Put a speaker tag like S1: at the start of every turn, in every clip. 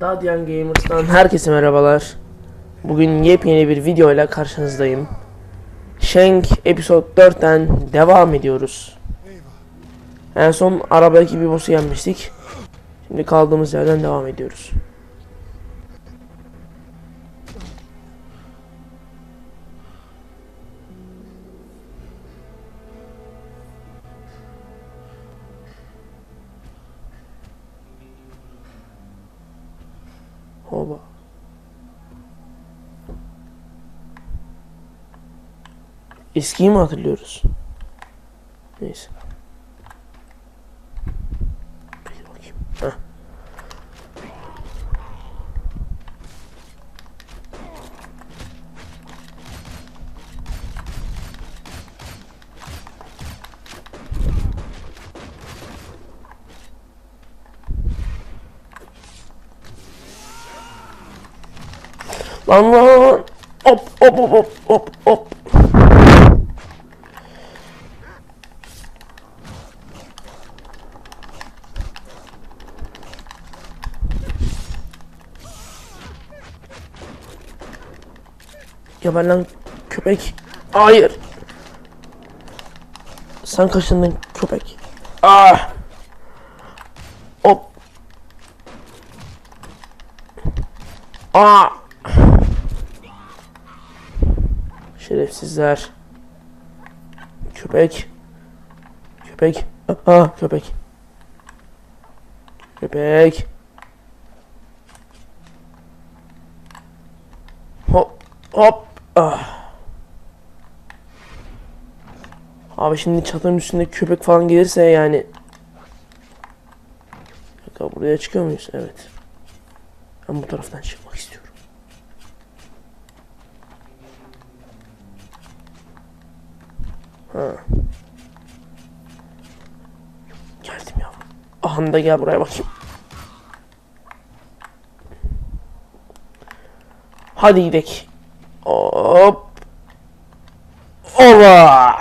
S1: Dadian Gamers'tan herkese merhabalar. Bugün yepyeni bir video ile karşınızdayım. Shank Episode 4'ten devam ediyoruz. En son arabadaki bir boss'u yenmiştik. Şimdi kaldığımız yerden devam ediyoruz. Hoba. Eskiyi mi hatırlıyoruz? Neyse. Peki bakayım. Heh. Hop hop hop hop hop hop. Geber lan köpek. Hayır. Sen kaşındın köpek. Ah. Hop. Ah. Şerefsizler. Köpek. Köpek. Aha köpek. Köpek. Hop hop. Ah. Abi şimdi çatının üstünde köpek falan gelirse yani. Buraya çıkıyor muyuz? Evet. Ben bu taraftan çıkmak istiyorum. Ha. Geldim ya. Aha da gel buraya bakayım. Hadi gidelim. Hop. Ova.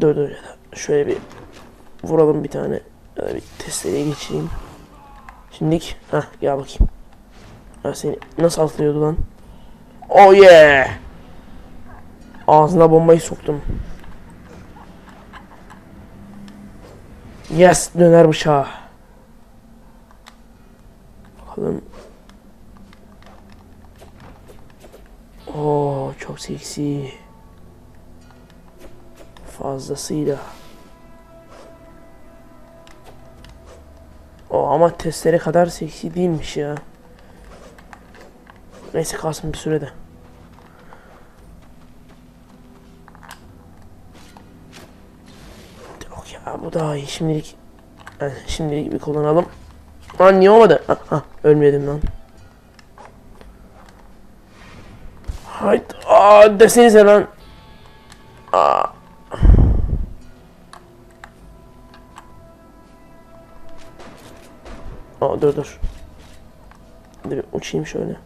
S1: Dur dur ya şöyle bir vuralım bir tane. Bir testereye geçeyim. Şimdilik. Hah gel bakayım. Ha seni nasıl atlıyordu lan? Oh yeah. Ağzına bombayı soktum. Yes döner bıçağı. Bakalım. Oo çok seksi. Fazlasıyla. O ama testere kadar seksi değilmiş ya. Neyse kalsın bir sürede. Yok ya bu daha iyi şimdilik. Yani şimdilik bir kullanalım. Lan niye olmadı? Ha, ölmedim lan. Haydi. Aa desenize lan. Aa. Aa dur dur. Hadi uçayım şöyle.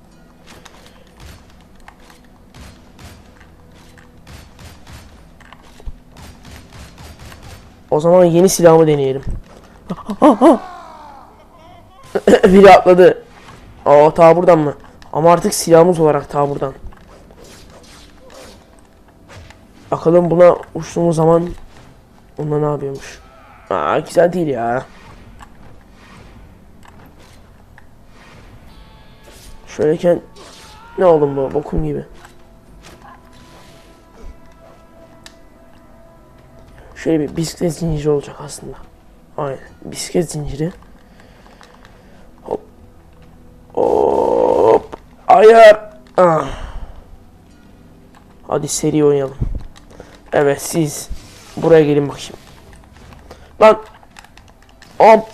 S1: O zaman yeni silahımı deneyelim. Biri atladı. Aa ta buradan mı? Ama artık silahımız olarak ta buradan. Bakalım buna uçtuğumuz zaman onda ne yapıyormuş? Aa güzel değil ya. Şöyleken ne oğlum bu bokum gibi. Şöyle bir bisiklet zinciri olacak aslında. Aynen. Bisiklet zinciri. Hop. Hop. Ayar. Ah. Hadi seri oynayalım. Evet siz. Buraya gelin bakayım. Lan. Hop.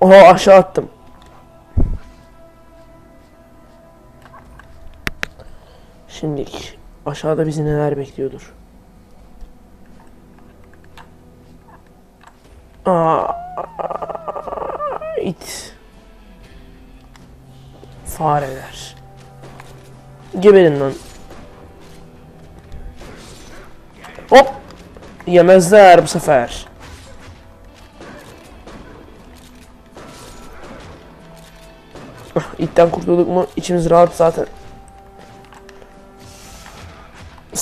S1: Oha aşağı attım. Şimdilik aşağıda bizi neler bekliyordur. Aa, it. Fareler. Geberin lan. Hop. Yemezler bu sefer. Ah, İtten kurtulduk mu içimiz rahat zaten.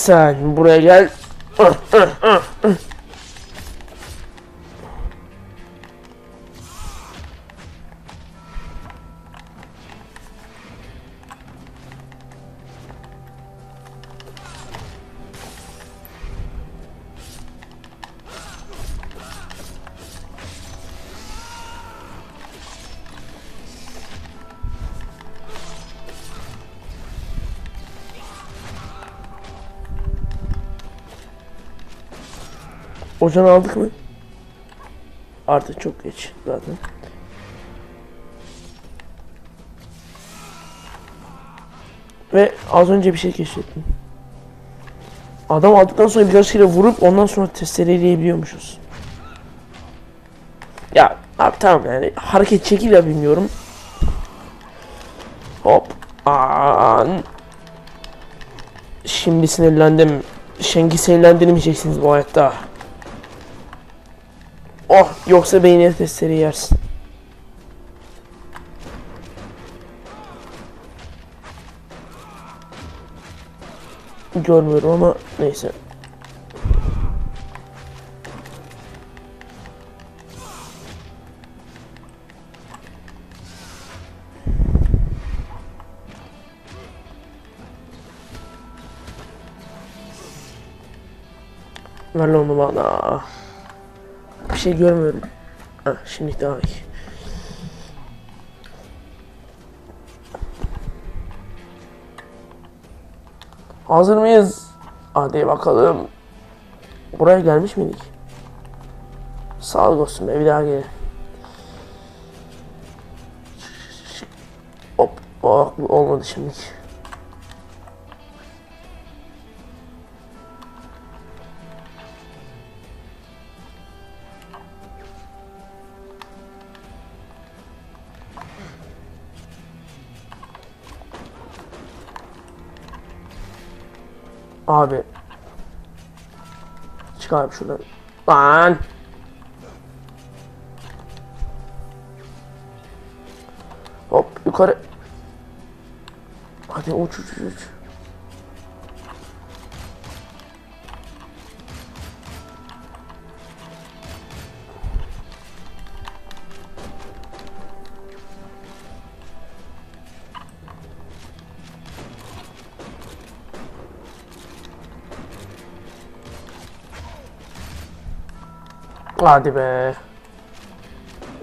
S1: Sen buraya gel. Ocağını aldık mı? Artık çok geç zaten. Ve az önce bir şey keşfettim. Adam aldıktan sonra birkaç kere vurup ondan sonra testereleyebiliyormuşuz. Ya abi tamam yani hareket şekil ya bilmiyorum. Hop. An. Şimdi sinirlendim. Şengi sinirlendirmeyeceksiniz bu hayatta. Oh yoksa beynine testleri yersin. Görmüyorum ama neyse. Ver lan onu bana. Şey görmüyorum. Ha, şimdi daha iyi. Hazır mıyız? Hadi bakalım. Buraya gelmiş miydik? Sağlık olsun be bir daha gelin. Hop. Oh, olmadı şimdi. Abi. Çık abi şuradan. Lan. Hop yukarı. Hadi uç uç uç. Hadi be.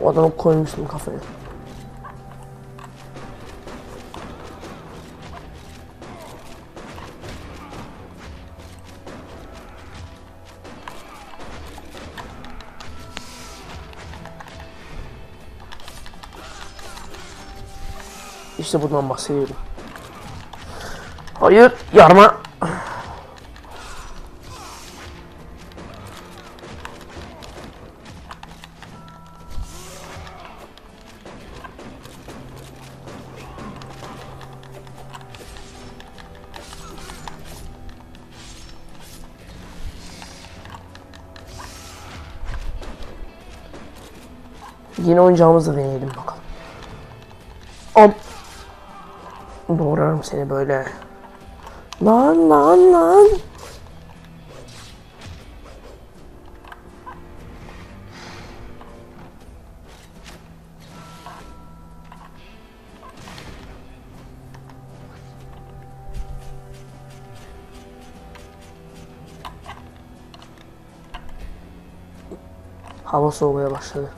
S1: O adamı koymuştum kafaya. İşte bundan bahsediyorum. Hayır, yarma. Yeni oyuncağımızı deneyelim bakalım. Om. Doğrarım seni böyle. Lan lan lan. Hava soğumaya başladı.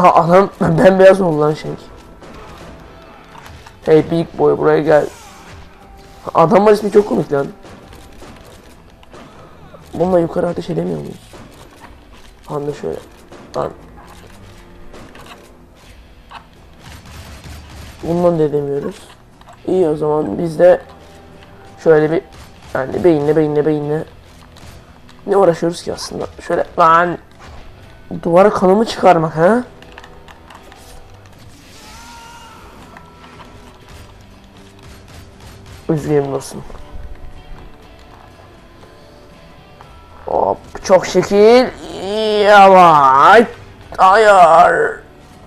S1: Aa, adam bembeyaz oldu lan şey. Hey Big Boy buraya gel. Adamın ismi çok komik lan. Bununla yukarı ateş edemiyor muyuz? Anda şöyle. Lan. Bundan da edemiyoruz. İyi o zaman biz de şöyle bir yani beyinle beyinle beyinle ne uğraşıyoruz ki aslında? Şöyle lan duvara kanımı çıkarmak ha? Dostum. Hop çok şekil. Yavaş. Hayır.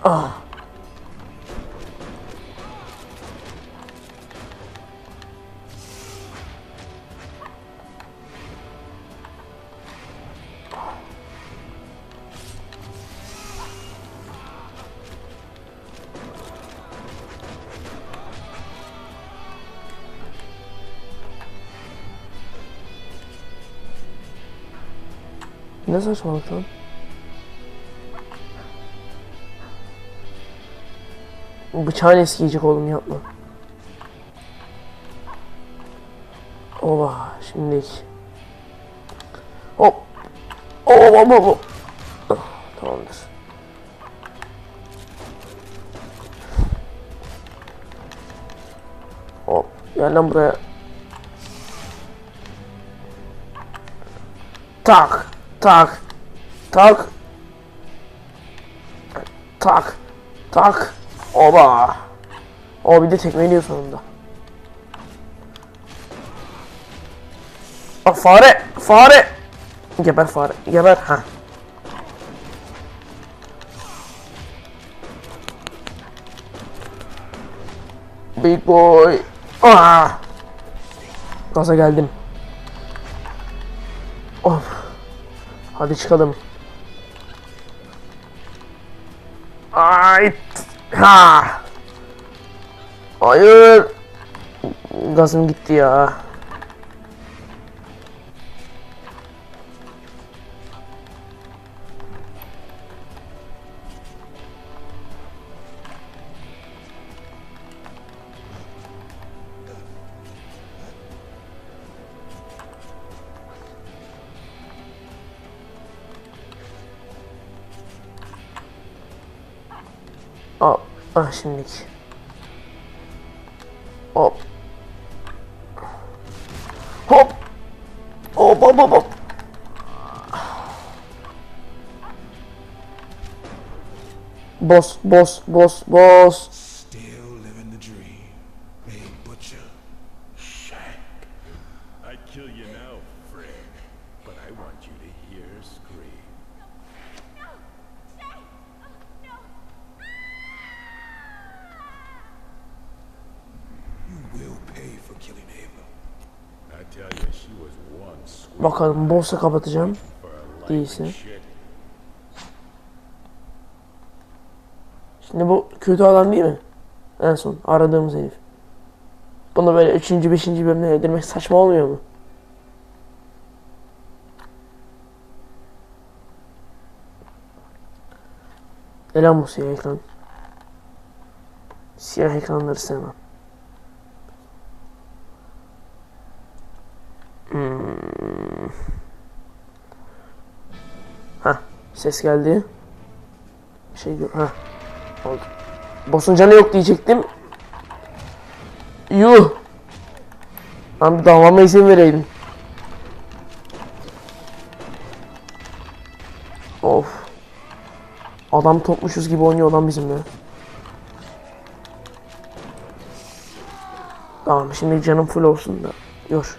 S1: Ah. Ne saçmalık lan? Bıçağın eskiyecek oğlum yapma. Oba şimdi. Hop. Hop hop hop. Ah, Tamamdır. Hop. Gel lan buraya. Tak. Tak. Tak. Tak. Tak. Oba. O bir de tekmeliyor sonunda. Aa, fare. Fare. Geber fare. Geber. Ha. Big boy. Aa. Gaza geldim. Of. Hadi çıkalım. Ay. Ha. Hayır. Gazım gitti ya. Hop. Ah şimdilik. Hop. Hop. Hop hop hop hop. Boss, boss, boss, boss. Bakalım boss'u kapatacağım. Değilse. Şimdi bu kötü adam değil mi? En son aradığımız herif. Bunu böyle 3. 5. bölümde öldürmek saçma olmuyor mu? Ne lan bu siyah ekran? Siyah ekranları sevmem. Hmm. Hah, ses geldi. Bir şey gör. Hah. Oldu. Boss'un canı yok diyecektim. Yuh. Lan bir davama izin vereydin. Of. Adam topmuşuz gibi oynuyor lan bizimle. Tamam şimdi canım full olsun da. Yor.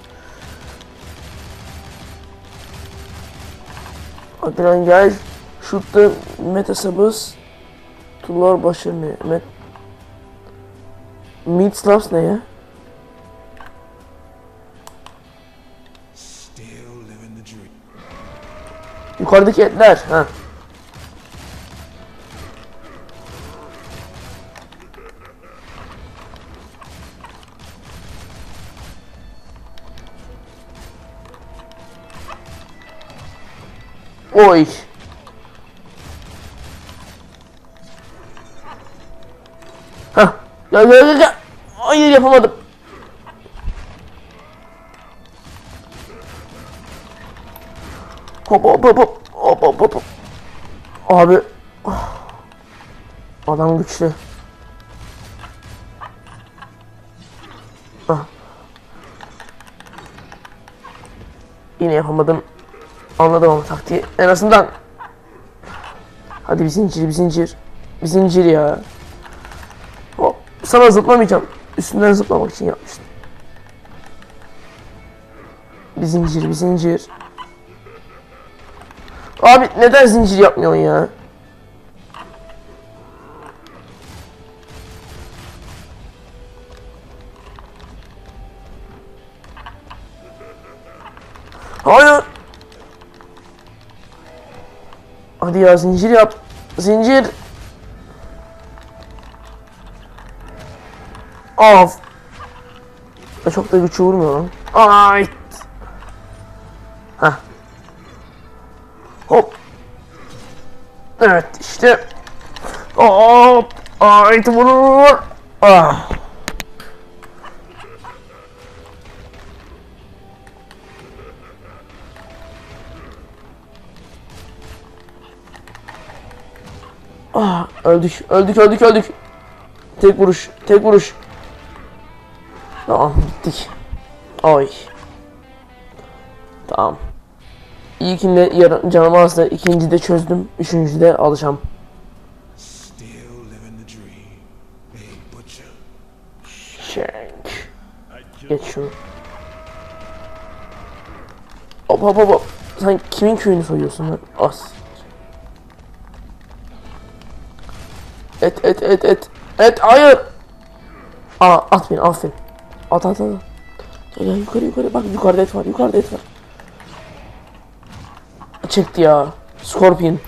S1: Hadi gel. Şutta meta sabız. Tular başı ne? Met... Meat Slavs ne ya? Yukarıdaki etler. Ha. Oy. Gel gel gel gel. Hayır yapamadım. Hop hop hop hop hop hop. hop. Abi. Adam güçlü. Ah. Yine yapamadım. Anladım ama taktiği. En azından. Hadi bir zincir bir zincir. Bir zincir ya. Sana zıplamayacağım. Üstünden zıplamak için yapmıştım. bir zincir, bir zincir. Abi neden zincir yapmıyorsun ya? Hayır. Hadi ya zincir yap. Zincir. Of. Ya Çok da güçlü vurmuyor lan. Ay. Hah. Hop. Evet işte. Hop. Ay vur vur vur. Ah. Ah, öldük, öldük, öldük, öldük. Tek vuruş, tek vuruş. Tamam, gittik. Ay. Tamam. İlkinde yar- canım azdı, ikinci de çözdüm, üçüncü de alacağım.
S2: Killed
S1: Geç şunu. Hop hop hop. Sen kimin köyünü soyuyorsun lan? As. Et et et et. Et hayır. Aa at beni aferin. At at at. Gel yukarı yukarı bak yukarıda et var yukarıda et var. Çekti ya. Scorpion.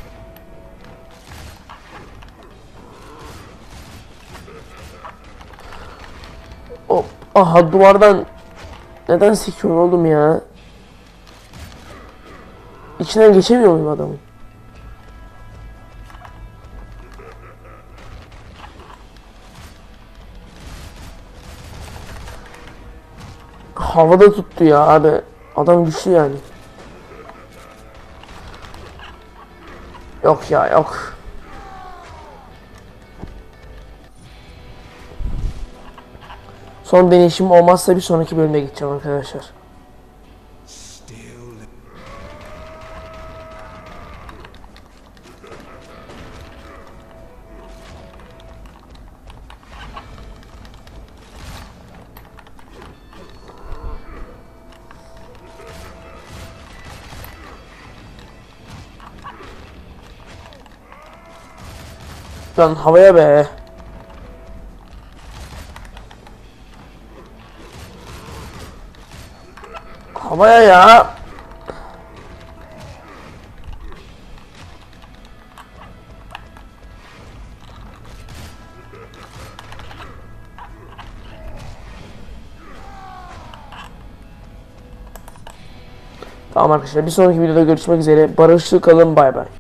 S1: Hop. Aha duvardan neden sekiyorsun oğlum ya? İçinden geçemiyor muyum adamın? Havada tuttu ya abi. Adam güçlü yani. Yok ya yok. Son deneyişim olmazsa bir sonraki bölüme gideceğim arkadaşlar. Lan havaya be. Havaya ya. Tamam arkadaşlar bir sonraki videoda görüşmek üzere. Barışlı kalın bay bay.